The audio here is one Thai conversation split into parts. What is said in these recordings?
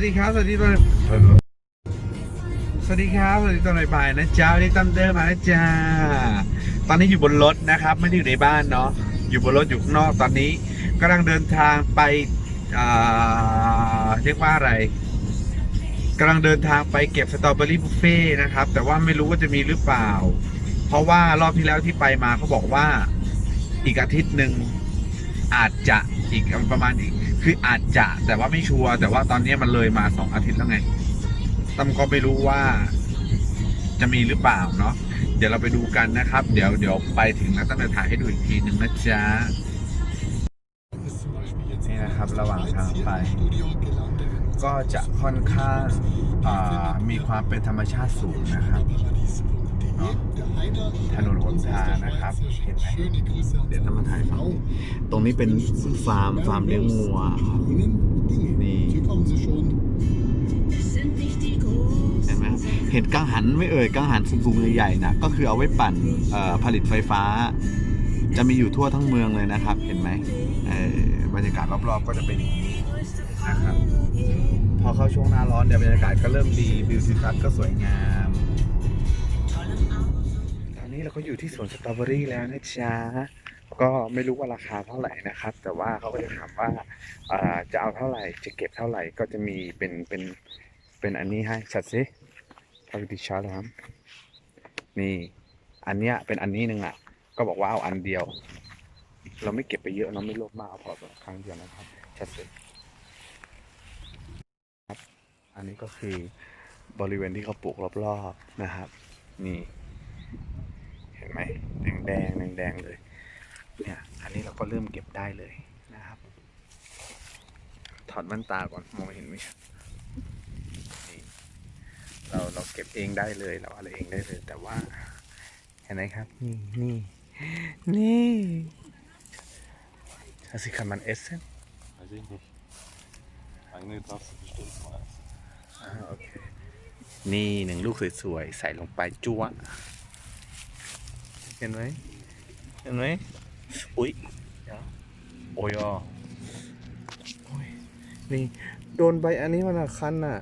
วัสดีครับ สวัสดีตอนสวัสดีครับ สวัสดีตอนบ่ายๆนะจ๊ะวันนี้ตั้มเดิมมานะจ๊ะตอนนี้อยู่บนรถนะครับ ไม่ได้อยู่ในบ้านเนาะ อยู่บนรถอยู่ข้างนอกตอนนี้กำลังเดินทางไปอ่าเรียกว่าอะไรกำลังเดินทางไปเก็บสตรอเบอรี่บุฟเฟ่นะครับ แต่ว่าไม่รู้ว่าจะมีหรือเปล่า เพราะว่ารอบที่แล้วที่ไปมาเขาบอกว่าอีกอาทิตย์หนึ่งอาจจะอีกประมาณอีก คืออาจจะแต่ว่าไม่ชัวร์แต่ว่าตอนนี้มันเลยมาสองอาทิตย์แล้วไงตั้มก็ไม่รู้ว่าจะมีหรือเปล่าเนาะเดี๋ยวเราไปดูกันนะครับ เดี๋ยวเดี๋ยวไปถึงแล้วตั้มจะถ่ายให้ดูอีกทีหนึ่งนะจ๊ะนี่นะครับระหว่างทางไป ก็จะค่อนข้างมีความเป็นธรรมชาติสูงนะครับ เนาะถนนหนทางนะครับ เห็นไหมเดี๋ยวต้องมาถ่ายฝั่งตรงนี้เป็นฟาร์มฟาร์มเลี้ยงงัวครับนี่เห็นไหมเห็นกังหันไม่เอ่ยกังหันสูงๆใหญ่ๆนะก็คือเอาไว้ปั่นผลิตไฟฟ้า จะมีอยู่ทั่วทั้งเมืองเลยนะครับ เห็นไหมบรรยากาศรอบๆก็จะเป็นอย่างนี้นะครับพอเข้าช่วงหน้าร้อนเดี๋ยวบรรยากาศก็เริ่มดีวิวทิวทัศน์ก็สวยงาม เราก็อยู่ที่สวนสตรอเบอรี่แล้วนะจ๊ะก็ไม่รู้ว่าราคาเท่าไหร่นะครับ แต่ว่าเขาก็จะถามว่าจะเอาเท่าไหร่จะเก็บเท่าไหร่ก็จะมีเป็นเป็นเป็นอันนี้ให้ชัดสิพาวิดิชาร์ครับนี่อันเนี้ยเป็นอันนี้หนึ่งอะ ก็บอกว่าเอาอันเดียว เราไม่เก็บไปเยอะเราไม่โลภมากเอาพอครั้งเดียวนะครับชัดสิครับ อันนี้ก็คือบริเวณที่เขาปลูกรอบๆนะครับ นี่ เห็นไหมแดงแดงแดงแดงเลยเนี่ยอันนี้เราก็เริ่มเก็บได้เลยนะครับ ถอดแว่นตาก่อนมองเห็นไหมเราเราเก็บเองได้เลยเราอะไรเองได้เลย แต่ว่าเห็นไหมครับ นี่นี่นี่ das ist kann man essen Weiß ich nicht. Angeln darfst du bestimmt mal essen. อ่าโอเค นี่หนึ่งลูกสวยๆ ใส่ลงไปจั่ว เห็นไหมเห็นไหมอุ้ยโอ้ยอะโอ้ยนี่โดนใบอันนี้มันอะคันอะ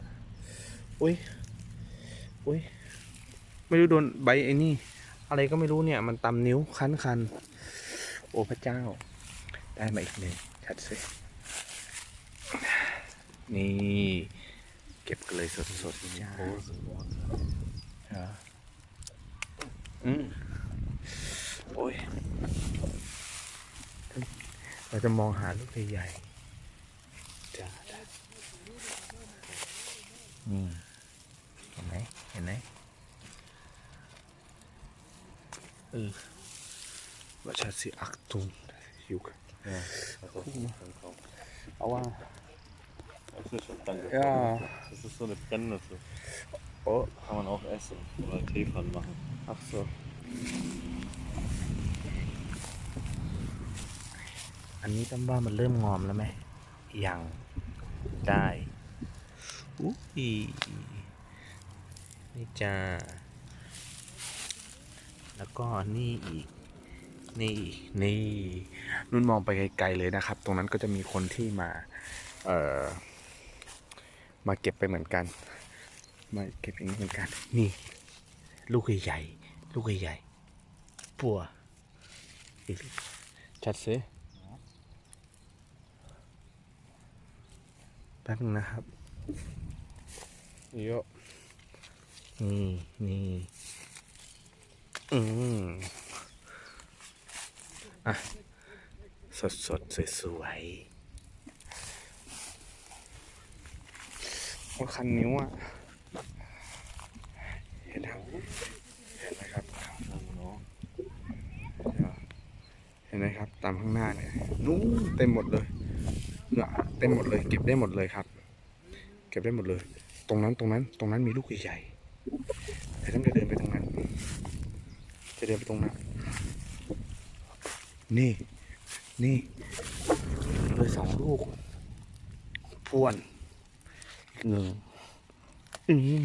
อุ้ยอุ้ยไม่รู้โดนใบไอ้นี่ อะไรก็ไม่รู้เนี่ย มันตำนิ้วคันคันๆโอ้พระเจ้า ได้มาอีกหนึ่งชัดสินี่เก็บกันเลยสดๆเนี่ย Große Worte. เหรออืม โอ้ยเราจะมองหาลูกใหญ่ๆจ้านี่เห็นไหมเห็นไหมเออว่าชาสิอักตุนอยู่กัน Ja, also, dann kaum. เอาว่า Das ist schon danke. Ja. Das ist so eine Brennnessel. โอ้ Kann man auch essen oder Tee von machen. อักโซ อันนี้ตั้มว่ามันเริ่มงอมแล้วไหมยังได้อุ้ยนี่จ้าแล้วก็นี่อีกนี่อีกนี่นุ่นมองไปไกลๆเลยนะครับ ตรงนั้นก็จะมีคนที่มาเอ่อมาเก็บไปเหมือนกันมาเก็บอย่างนี้เหมือนกัน นี่ ลูกใหญ่ๆลูกใหญ่ๆ ปัวอีกชัดซิแป๊บนึงนะครับเยอะนี่นี่อืมอะ สดสดสวยสวยโอ้คันนิ้วอะ เห็นไหมครับเห็นไหมครับ เห็นไหมครับ ตามข้างหน้าเนี่ยนู้น เต็มหมดเลยเนี่ยเต็มหมดเลย เก็บได้หมดเลยครับ เก็บได้หมดเลย ตรงนั้นตรงนั้น ตรงนั้นมีลูกใหญ่ๆแต่ต้องจะเดินไปตรงนั้น จะเดินไปตรงนั้น นี่ นี่เลยสองลูก พวนอีกหนึ่งอืม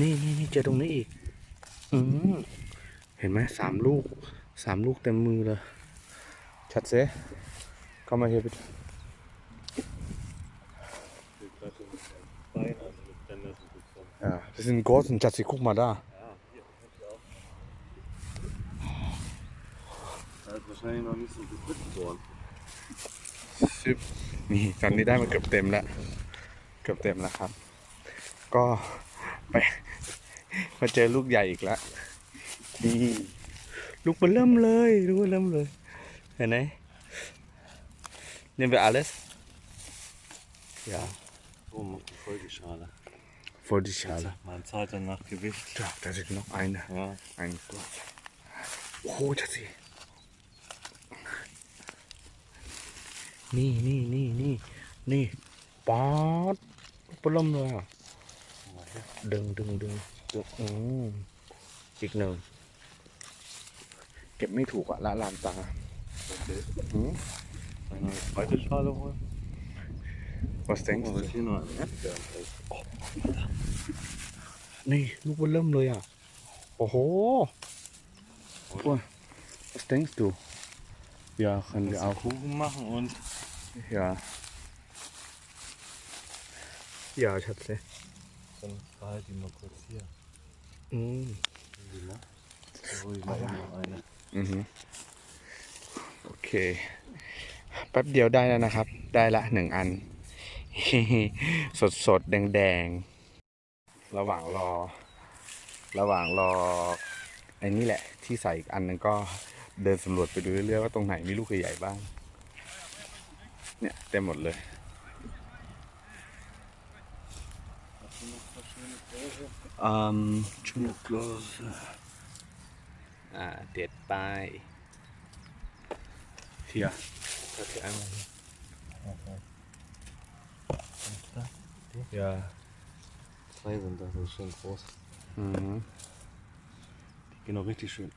นี่นี่นี่เจอตรงนี้อีก อืมเห็นไหมสามลูกสามลูกเต็มมือเลยชัดเซ เข้ามาเฮียไป Bei Ja, das sind großen Schatzi, guck mal da. Ja, hier, hab ich auch. Da ist wahrscheinlich noch nicht so geputzt worden. ซึบนี่ตอนนี้ได้มาเกือบเต็มแล้ว เกือบเต็มแล้วครับ ก็ไปมาเจอลูกใหญ่อีกแล้วนี่ลูกมันเริ่มเลยลูกมันเริ่มเลย เห็นไหม Nehmen wir alles? Ja, Oh, mach die Folgeschale. vor die Schale. Man zahlt dann nach Gewicht. Ja, da ist noch eine. Ja. Ein Glas. โอ้โหจัดสินี่นี่นี่นี่นี่ป๊อดปล้มเลยอะดึงดึงดึงดึงอืมอีกหนึ่งเก็บไม่ถูกอะละลานตา Okay. หืม Eine zweite Schale holen. was denkst Oh, du was hier noch ein Erdbeeren ist. นี่ลูกมันเริ่มเลยอะโอ้โห was denkst du ja können wir Kannst auch Kuchen machen und ja ja ชัดสิ dann behalte die mal kurz hier. อืม Die mal. Da hol ich mal eben noch eine. อือฮึโอเค แป๊บเดียวได้แล้วนะครับ ได้ละหนึ่งอัน สดสดๆแดงแดงๆระหว่างรอ ระหว่างรอไอ้นี่แหละ ที่ใส่อีกอันนึงก็เดินสำรวจไปดูเรื่อยๆว่าตรงไหนมีลูกใหญ่ๆบ้าง เนี่ยเต็มหมดเลย อืมชุดกลสอ่า เด็ดไปเฮียก็ถืออันนี้ Ja. Zwei sind das, das ist schön groß. อืม Die gehen auch richtig schön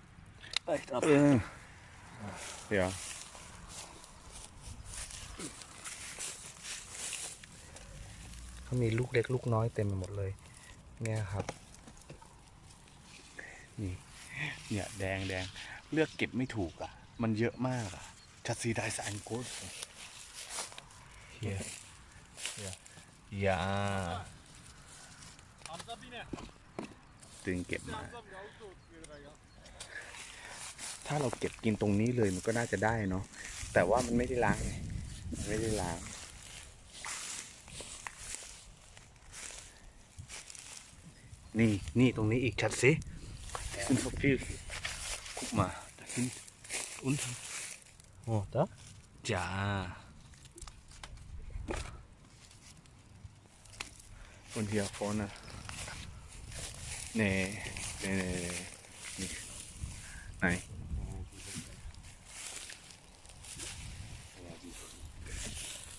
leicht ab. เออเดี๋ยวเขามีลูกเล็กลูกน้อยเต็มไปหมดเลย เนี่ยครับ นี่ เนี่ยแดงแดง เลือกเก็บไม่ถูกอะ มันเยอะมากอะ ชัดซีได้สายโกดเฮียอย่าตึงเก็บมาถ้าเราเก็บกินตรงนี้เลยมันก็น่าจะได้เนาะ แต่ว่ามันไม่ได้ล้างไงมันไม่ได้ล้าง นี่นี่ตรงนี้อีกชัดสิ sind so viel guck mal da sind unten Oh, da? ja und hier vorne nee nee nee nee nicht nein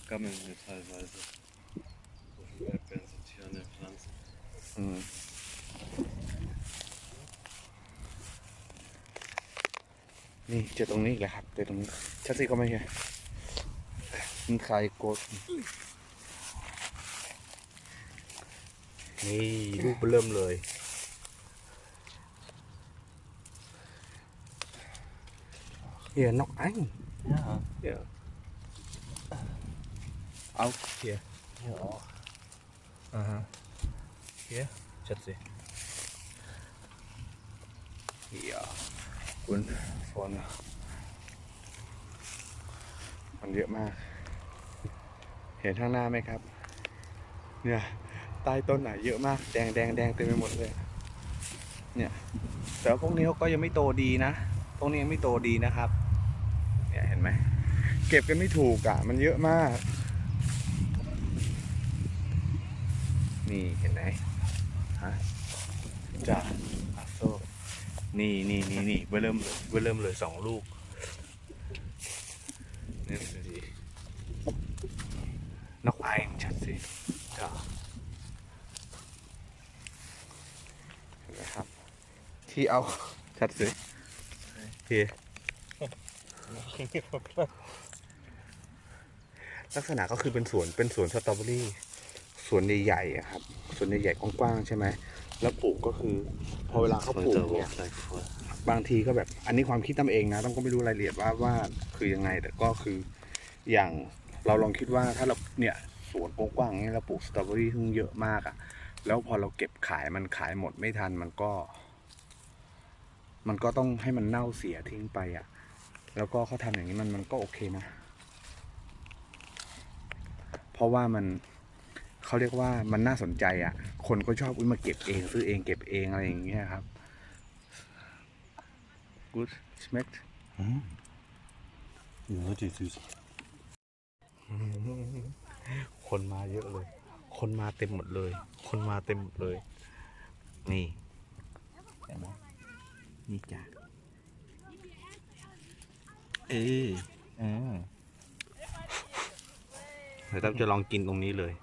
gammeln hier teilweise. So viele Erdbeeren sind hier an den Pflanzen. อื เจอตรงนี้อีกแล้วครับเจอตรงนี้ชัดสิก็ไม่ใช่มันใครกดนี่ลูกเริ่มเลย Hier, noch ein. Ja. Ja. Auch hier. Hier auch. Aha. Hier, Schatzi. Ja. Und vorne. มันเยอะมาก เห็นข้างหน้าไหมครับ เนี่ยใต้ต้นอะเยอะมาก แดงแดงแดงเต็มไปหมดเลย เนี่ย แต่พวกนี้เขาก็ยังไม่โตดีนะ พวกนี้ยังไม่โตดีนะครับ เนี่ยเห็นไหม เก็บกันไม่ถูกอะ มันเยอะมาก นี่เห็นไหมฮะจ้า นี่นี่นี่นี่เบอร์เริ่มเลยเบอร์เริ่มเลยสองลูกนี่สินกไอชัดสิจ้าเห็นไหมครับ ที่เอาชัดสิเฮียลักษณะก็คือเป็นสวนเป็นสวนสตรอเบอรี่สวนใหญ่ๆอะครับสวนใหญ่ๆกว้างๆใช่ไหม แล้วปลูกก็คือ พอเวลาเขาปลูก Heute aber เนี่ย auch gleich voll. บางทีก็แบบอันนี้ความคิดตั้มเองนะตั้มก็ไม่รู้รายละเอียดว่าว่าคือยังไง แต่ก็คืออย่างเราลองคิดว่าถ้าเราเนี่ยสวนกว้างๆเนี่ยเราปลูกสตรอเบอรี่ซึ่งเยอะมากอะแล้วพอเราเก็บขายมันขายหมดไม่ทันมันก็ มันก็ต้องให้มันเน่าเสียทิ้งไปอะ่ะ แล้วก็เขาทำอย่างนี้มันมันก็โอเคนะ เพราะว่ามัน เขาเรียกว่ามันน่าสนใจอะ่ะ คนก็ชอบอุ๊ยมาเก็บเอง ซื้อเองเก็บเองอะไรอย่างเงี้ยครับ good schmeckt Ja, richtig süß. คนมาเยอะเลย คนมาเต็มหมดเลย คนมาเต็มหมดเลย นี่เห็นไหมนี่จ้ะเออเออเดี๋ยวตั้มจะลองกินตรงนี้เลย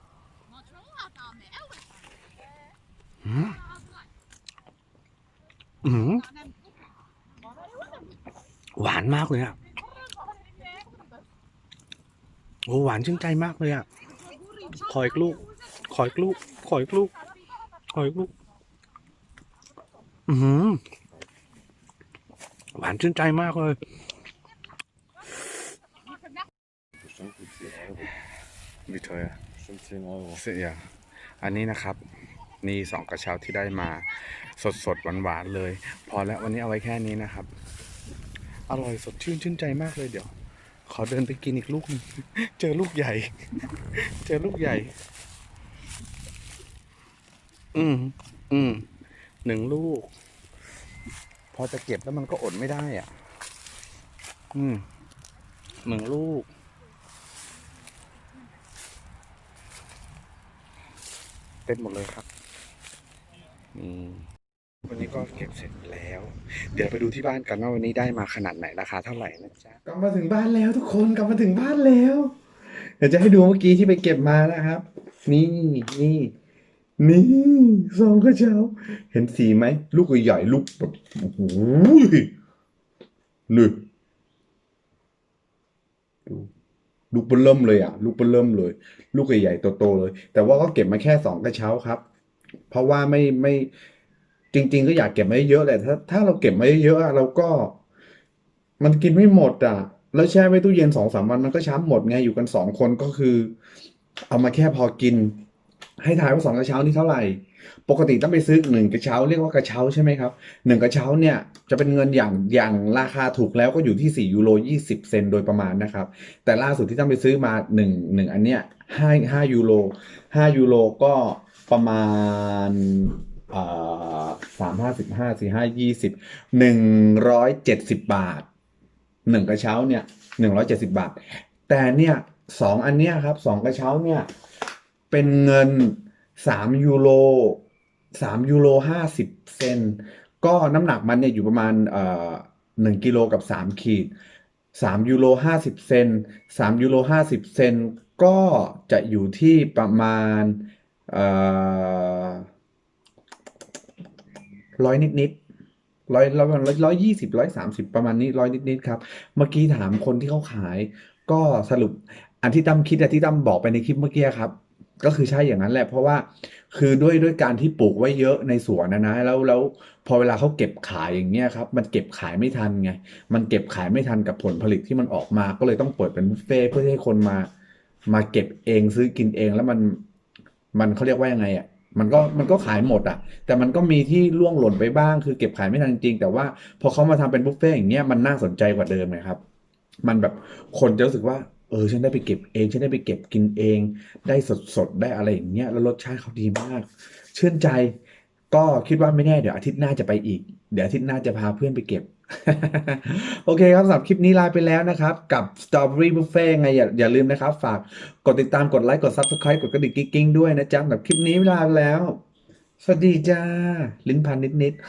หวานมากเลยอะ โอ้หวานชื่นใจมากเลยอะ ขออีกลูก ขออีกลูก ขออีกลูก ขออีกลูก อือหือหวานชื่นใจมากเลย Bestimmt gut 10 Euro. วิเทอร์ Bestimmt 10 Euro. เสียอันนี้นะครับ นี่สองกระเช้าที่ได้มาสดสดหวานหวานๆเลย พอแล้ววันนี้เอาไว้แค่นี้นะครับ อร่อยสดชื่นชื่นใจมากเลยเดี๋ยว ขอเดินไปกินอีกลูกหนึงเจอลูกใหญ่ เจอลูกใหญ่ อืมอืมหนึ่งลูก พอจะเก็บแล้วมันก็อดไม่ได้อะ อืมหนึ่งลูกเต็มหมดเลยครับ วันนี้ก็เก็บเสร็จแล้ว เดี๋ยวไปดูที่บ้านกันว่าวันนี้ได้มาขนาดไหนราคาเท่าไหร่นะจ๊ะกลับมาถึงบ้านแล้วทุกคนกลับมาถึงบ้านแล้ว เดี๋ยวจะให้ดูเมื่อกี้ที่ไปเก็บมานะครับ นี่นี่นี่ซองกระเช้า เห็นสีไหมลูกใหญ่ๆลูกแบบโอ้โหนี่ดูลูกเบิ่มเลยอะ ลูกเบิ่มเลย ลูกใหญ่ๆโตๆเลย แต่ว่าก็เก็บมาแค่สองกระเช้าครับ เพราะว่าไม่ไม่จริง ๆ ก็อยากเก็บมาเยอะแหละถ้าถ้าเราเก็บมาเยอะๆอะเราก็ มันกินไม่หมดอะ แล้วแช่ไว้ตู้เย็นสองสามวันมันก็ช้ำหมดไงอยู่กันสองคนก็คือ เอามาแค่พอกิน ให้ทายว่าสองกระเช้านี่เท่าไหร่ ปกติต้องไปซื้อหนึ่งกระเช้าเรียกว่ากระเช้าใช่ไหมครับหนึ่งกระเช้าเนี่ยจะเป็นเงินอย่างอย่างราคาถูกแล้วก็อยู่ที่สี่ยูโรยี่สิบเซนโดยประมาณนะครับ แต่ล่าสุดที่ต้องไปซื้อมาหนึ่งหนึ่งอันเนี้ยห้าห้ายูโรห้ายูโรก็ ประมาณสามห้าสิบห้าสี่ห้ายี่สิบหนึ่งร้อยเจ็ดสิบบาทหนึ่งกระเช้าเนี่ยหนึ่งร้อยเจ็ดสิบาท แต่เนี่ยสองอันเนี้ยครับสองกระเช้าเนี่ยเป็นเงินสามยูโรสามยูโรห้าสิบเซนก็น้ำหนักมันเนี่ยอยู่ประมาณเอ่อหนึ่งกิโลกับสามขีดสามยูโรห้าสิบเซนสามยูโรห้าสิบเซนก็จะอยู่ที่ประมาณ ร้อยนิดนิดร้อยร้อยร้อยยี่สิบร้อยสามสิบประมาณนี้ร้อยนิดนิดครับ เมื่อกี้ถามคนที่เขาขาย ก็สรุปอันที่ตั้มคิดอะที่ตั้มบอกไปในคลิปเมื่อกี้ครับ ก็คือใช่อย่างนั้นแหละ เพราะว่าคือด้วยด้วยการที่ปลูกไว้เยอะในสวนนะนะแล้วแล้วพอเวลาเขาเก็บขายอย่างเงี้ยครับ มันเก็บขายไม่ทันไง มันเก็บขายไม่ทันกับผลผลิตที่มันออกมา ก็เลยต้องเปิดเป็นบุฟเฟ่เพื่อให้คนมา มาเก็บเองซื้อกินเองแล้วมัน มันเขาเรียกว่ายังไงอะมันก็มันก็ขายหมดอะ แต่มันก็มีที่ล่วงหล่นไปบ้าง คือเก็บขายไม่ทันจริง แต่ว่าพอเขามาทำเป็นบุฟเฟ่ต์อย่างเงี้ยมันน่าสนใจกว่าเดิมไงครับ มันแบบคนจะรู้สึกว่าเออฉันได้ไปเก็บเองฉันได้ไปเก็บกินเอง ได้สดๆได้อะไรอย่างเงี้ยแล้วรสชาติเขาดีมากชื่นใจ ก็คิดว่าไม่แน่เดี๋ยวอาทิตย์หน้าจะไปอีก เดี๋ยวอาทิตย์หน้าจะพาเพื่อนไปเก็บ โอเคครับสำหรับคลิปนี้ลาไปแล้วนะครับ กับ Strawberry Buffet ไงอย่าอย่าลืมนะครับ ฝากกดติดตามกดไลค์ กด Subscribe กดกระดิ่งกิ๊งๆด้วยนะจ๊ะสำหรับคลิปนี้ลาไปแล้ว สวัสดีจ้า ลิ้นพันนิดๆ